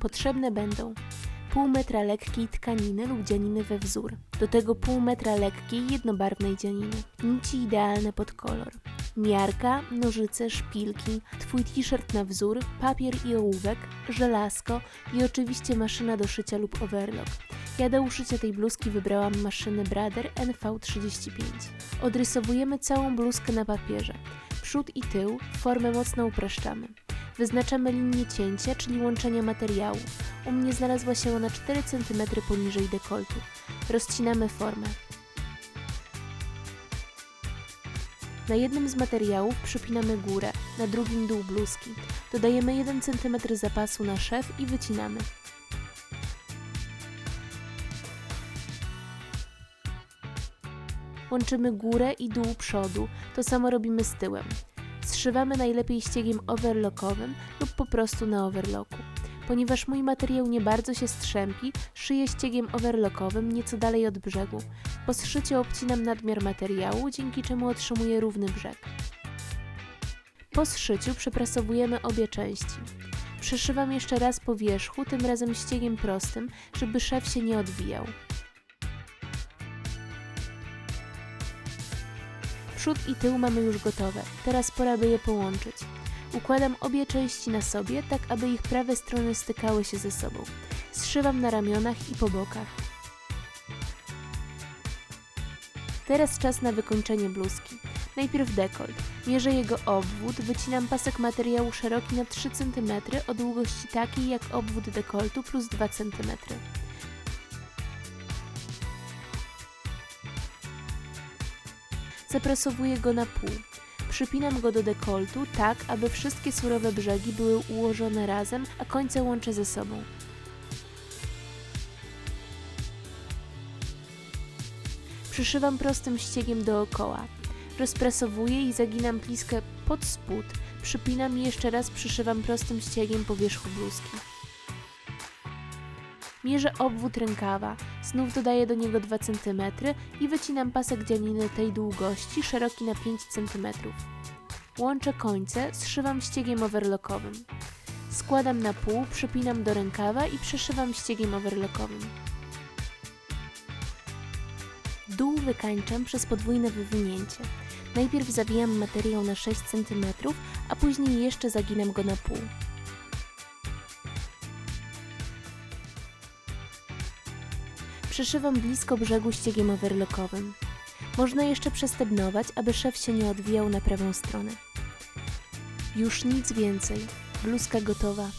Potrzebne będą pół metra lekkiej tkaniny lub dzianiny we wzór, do tego pół metra lekkiej jednobarwnej dzianiny, nici idealne pod kolor, miarka, nożyce, szpilki, twój t-shirt na wzór, papier i ołówek, żelazko i oczywiście maszyna do szycia lub overlock. Ja do uszycia tej bluzki wybrałam maszynę Brother NV35. Odrysowujemy całą bluzkę na papierze. Przód i tył formę mocno upraszczamy. Wyznaczamy linię cięcia, czyli łączenia materiału. U mnie znalazła się ona 4 cm poniżej dekoltu. Rozcinamy formę. Na jednym z materiałów przypinamy górę, na drugim dół bluzki. Dodajemy 1 cm zapasu na szef i wycinamy. Łączymy górę i dół przodu, to samo robimy z tyłem. Zszywamy najlepiej ściegiem overlockowym lub po prostu na overlocku. Ponieważ mój materiał nie bardzo się strzępi, szyję ściegiem overlockowym nieco dalej od brzegu. Po zszyciu obcinam nadmiar materiału, dzięki czemu otrzymuję równy brzeg. Po zszyciu przeprasowujemy obie części. Przeszywam jeszcze raz po wierzchu, tym razem ściegiem prostym, żeby szef się nie odwijał. Przód i tył mamy już gotowe, teraz pora by je połączyć. Układam obie części na sobie, tak aby ich prawe strony stykały się ze sobą. Zszywam na ramionach i po bokach. Teraz czas na wykończenie bluzki. Najpierw dekolt. Mierzę jego obwód, wycinam pasek materiału szeroki na 3 cm o długości takiej jak obwód dekoltu plus 2 cm. Zapresowuję go na pół. Przypinam go do dekoltu tak, aby wszystkie surowe brzegi były ułożone razem, a końce łączę ze sobą. Przyszywam prostym ściegiem dookoła. Rozpresowuję i zaginam pliskę pod spód. Przypinam i jeszcze raz przyszywam prostym ściegiem po wierzchu bluzki. Mierzę obwód rękawa, znów dodaję do niego 2 cm i wycinam pasek dzianiny tej długości, szeroki na 5 cm. Łączę końce, zszywam ściegiem overlockowym. Składam na pół, przypinam do rękawa i przeszywam ściegiem overlockowym. Dół wykańczam przez podwójne wywinięcie. Najpierw zawijam materiał na 6 cm, a później jeszcze zaginam go na pół. Przeszywam blisko brzegu ściegiem overlockowym. Można jeszcze przestebnować, aby szef się nie odwijał na prawą stronę. Już nic więcej. Bluzka gotowa.